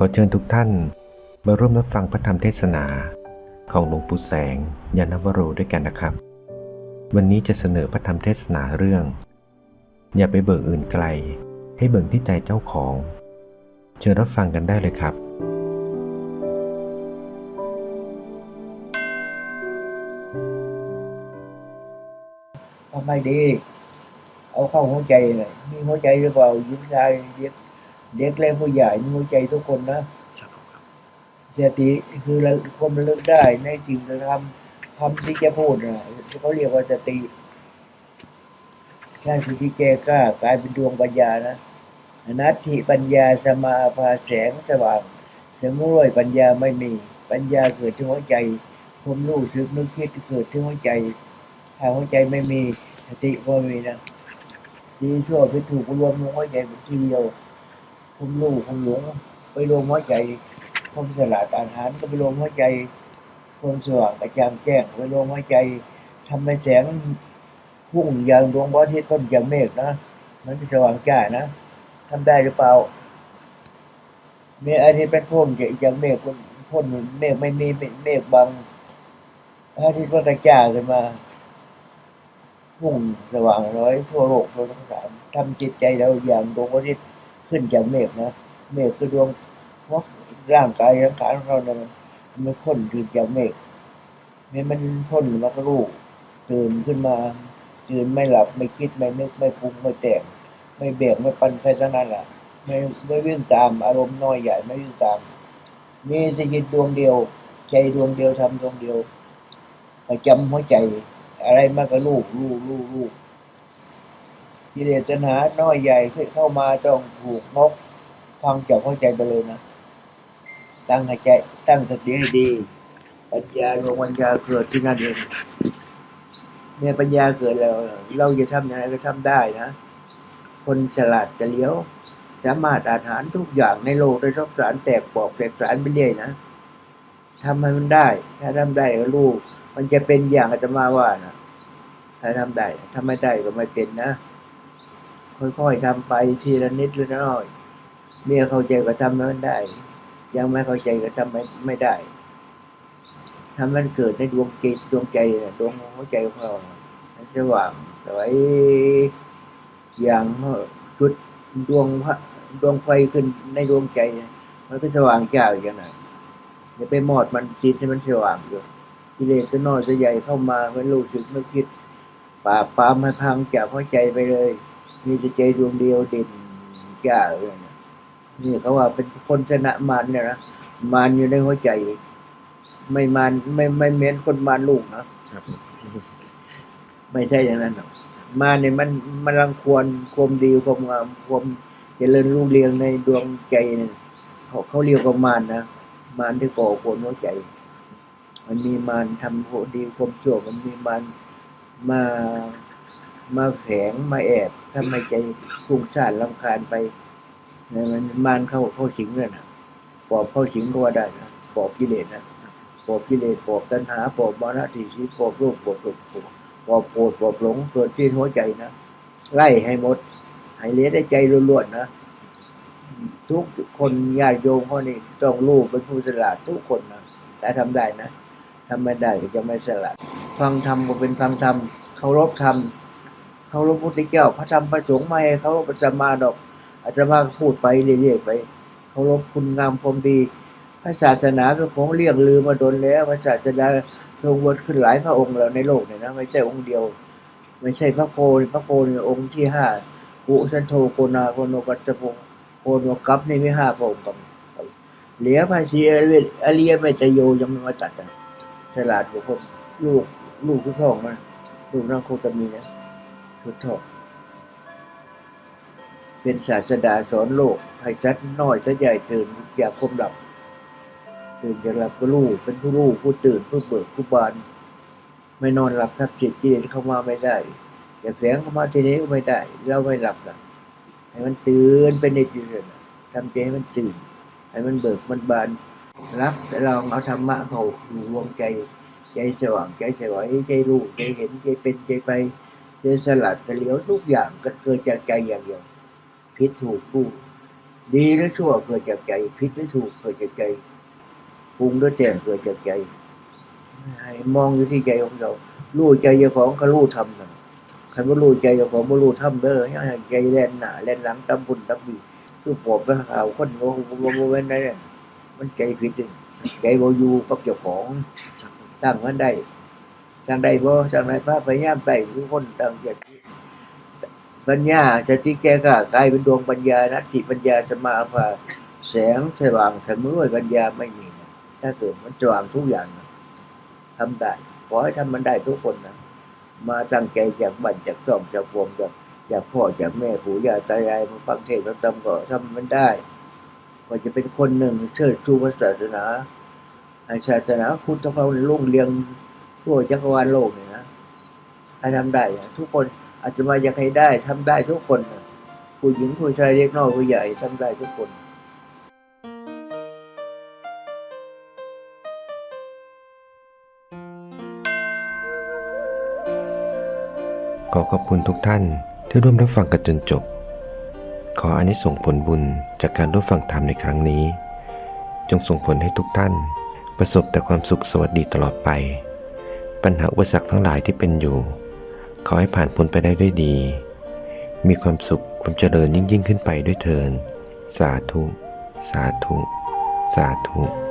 ขอเชิญทุกท่าน มาร่วมรับฟังพระธรรมเทศนา ของหลวงปู่แสงยานวโรด้วยกันนะครับ วันนี้จะเสนอพระธรรมเทศนาเรื่อง อย่าไปเบิกอื่นไกล ให้เบิกที่ใจเจ้าของ เชิญรับฟังกันได้เลยครับทำไมดี เอาเข้าหัวใจเลยมีหัวใจหรือเปล่ายิ้มใจเด็ก เด็กเล็กผู้ใหญ่มีหัวใจทุกคนนะสติคือเราความระลึกได้ในสิ่งที่ทำคำที่จะพูดนะเขาเรียกว่าสติถ้าสติแกกล้ากลายเป็นดวงปัญญานะนัตถิปัญญาสมาภาแสงสว่างสมรวยปัญญาไม่มี ปัญญาเกิดที่หัวใจความรู้สึกนึกคิดเกิดที่หัวใจถ้าหัวใจไม่มีสติก็ไม่มีนะดีชั่วไปถูกรวมลงหัวใจเป็นทีเดียว ผมรู้ผมหลงไปรวมหัวใจผมสลาดอาหารก็ไปรวมหัวใจความสว่างกระจ่างแจ้งไปรวมหัวใจทำให้แสงพุ่งอย่างดวงพระอาทิตย์พ้นจากเมฆนะมันจะสว่างจ้านะทำได้หรือเปล่าเมื่ออาทิตย์เป็นพ้นจากเมฆพ้นพ้นเมฆไม่มีเมฆบังอาทิตย์มันกระจ่างขึ้นมาพุ่งสว่างร้อยทั่วโลกทั่วทั้งสามทำจิตใจเราอย่างดวงอาทิตย์ ขึ้นจากเมฆนะเมฆคือดวงเพราะร่างกายสังขารของเราเนี่ยมันมันพ้นขึ้นจากเมฆเนี่ยมันพ้นมันก็รู้ตื่นขึ้นมาตื่นไม่หลับไม่คิดไม่นึกไม่ปรุงไม่แต่งไม่เบียกไม่ปันใครทั้งนั้นแหละไม่ไม่วิ่งตามอารมณ์น้อยใหญ่ไม่วิ่งตาม มีสจิตดวงเดียว ใจดวงเดียวทำดวงเดียวประจำหัวใจ อะไรมากก็ลูกลูกลูกลูก กิเลสตัณหาน้อยใหญ่เข้ามาต้องถูกนกพังจากหัวใจไปเลยนะ ตั้งให้ใจตั้งสติให้ดี ปัญญาดวงปัญญาเกิดที่นั่นเองเนี่ยปัญญาเกิดแล้ว เราจะทำยังไงก็ทำได้นะ คนฉลาดจะเลี้ยว สามารถอาหารทุกอย่างในโลกได้ทบสารแตกปอกแตกสารไปเรื่อยนะทำให้มันได้ ถ้าทำได้ก็ลูก มันจะเป็นอย่างอาตมาว่านะถ้าทำได้ทำไม่ได้ก็ไม่เป็นนะ ค่อยๆทำไปทีละนิดละน้อยเมียเข้าใจก็ทำให้มันได้ ยังไม่เข้าใจก็ทำไม่ไม่ได้ทำมันเกิดในดวงจิตดวงใจน่ะดวงหัวใจของเราสว่างสวยอย่างจุดดวงพระดวงไฟขึ้นในดวงใจ มันก็สว่างจ้าอย่างนั้นอย่าไปมอดมันจิตให้มันสว่างอยู่กิเลสจะน้อยจะใหญ่เข้ามาไม่รู้สึกนึกคิดปราบปรามให้พังจากหัวใจไปเลย มีแต่ใจดวงเดียวเด่นจ้าเลยนะนี่เขาว่าเป็นคนชนะมารเนี่ยนะมารอยู่ในหัวใจ ไม่มารไม่ไม่เหม้นคนมารลูกนะครับ ไม่ใช่อย่างนั้นหรอกมารเนี่ยมันมันรังควรความดีความงามความเจริญรุ่งเรืองในดวงใจเนี่ยเขาเขาเรียกว่ามารนะมารที่ก่อผลหัวใจ มันมีมารทำโหดีความชั่วมันมีมารมา มาแฝงมาแอบทำให้ใจฟุ้งซ่านลำคาญไปเนี่ยมันมารเข้าเข้าสิงเลยนะปอบเข้าสิงก็ว่าได้นะปอบกิเลสนะปอบกิเลสปอบตัณหาปอบมรณะทิชีปอบโลภปอบหลงปอบโกรธปอบหลงเกิดที่หัวใจนะไล่ให้หมด ให้เหลือได้ใจล้วนๆนะทุกคนญาติโยมเขานี่ต้องรู้เป็นผู้ฉลาดทุกคนนะแต่ทำได้นะทำไม่ได้ก็จะไม่ฉลาดฟังธรรมก็เป็นฟังธรรมเคารพธรรม เคารพพุทธเจ้าพระธรรมพระสงฆ์ไม่เคารพประจมาดอกอาจจะมาพูดไปเรื่อยๆไปเคารพคุณงามความดีพระศาสนาเป็นของเรียกลือมาโดนแล้วพระศาสนาทรงวนขึ้นหลายพระองค์แล้วในโลกเนี่ยนะไม่ใช่องค์เดียว ไม่ใช่พระโพพระโพนองค์ที่ห้ากุสันโธโกนาโกโนกัตตะพงโกโนกัปนี่ไม่ห้าพระองค์กันเหลือภาษีอริยอริยไม่จะโยยังไม่มาตัดนะฉลาดกว่าคนลูกลูกทุกท้องนะลูกนางโคตมีนะุท้องเป็นศาสดาสอนโลกให้ชัดน้อยชัดใหญ่ตื่นอย่าคมหลับ ตื่นจาหลับก็รู้เป็นผู้รู้ผู้ตื่นผู้เบิกผู้บาน ไม่นอนหลับทับจิตกิเลสเข้ามาไม่ได้ อย่าแฝงเข้ามาทีนี้ก็ไม่ได้ เราไม่หลับนะให้มันตื่นเป็นนิดอยู่เลยนะทำใจให้มันตื่น ให้มันเบิกมันบานรับแต่เราเอาธรรมะเขาอยู่รวมใจ ใจสว่างใจสวยใจรู้ใจเห็นใจเป็นใจไป ใจสลัดเฉลียวทุกอย่างก็เกิดจากใจอย่างเดียวพิษถูกผู้ดีหรือชั่วเกิดจากใจผิดหรือถูกเกิดจากใจปรุงหรือแต่งเกิดจากใจให้มองอยู่ที่ใจของเรารู้ใจเจ้าของก็รู้ทำนะใครว่ารู้ใจเจ้าของไม่รู้ทำเด้อให้ใจแล่นหน้าแล่นหลังตำบุญตำบีคือปอบไปข่าวคนโง่โง่โง่เว้นได้มันใจผิดเองใจบ่อยู่กับเจ้าของตั้งมันได้ ตั้งได้บ่ตั้งได้พระพยายามได้ทุกคนตั้งใจปัญญาสติแก่กล้ากลายเป็นดวงปัญญานัตถิปัญญาสมาภาแสงสว่างเสมอปัญญาไม่มีนะถ้าเกิดมันสว่างทุกอย่างนะทำได้ขอให้ทำมันได้ทุกคนนะมาตั้งใจจากบันจากจ้องจากวงจากจากพ่อจากแม่ปู่ย่าตายายมาฟังเทศน์ฟังธรรมก็ทำมันได้ก็จะเป็นคนหนึ่งเชิดชูพระศาสนาให้ศาสนาคุณต้องเขาลุ่งเรียง ทั่วจักรวาลโลกเนี่ยนะให้ทำได้ทุกคนอาจจะมาอยากให้ได้ทำได้ทุกคนนะผู้หญิงผู้ชายเล็กน้อยผู้ใหญ่ทำได้ทุกคนขอขอบคุณทุกท่านที่ร่วมรับฟังกันจนจบ ขออานิสงส์ผลบุญจากการร่วมฟังธรรมในครั้งนี้ จงส่งผลให้ทุกท่าน ประสบแต่ความสุขสวัสดีตลอดไป ปัญหาอุปสรรคทั้งหลายที่เป็นอยู่ ขอให้ผ่านพ้นไปได้ด้วยดี มีความสุขความเจริญยิ่งยิ่งขึ้นไปด้วยเถิน สาธุ สาธุ สาธุ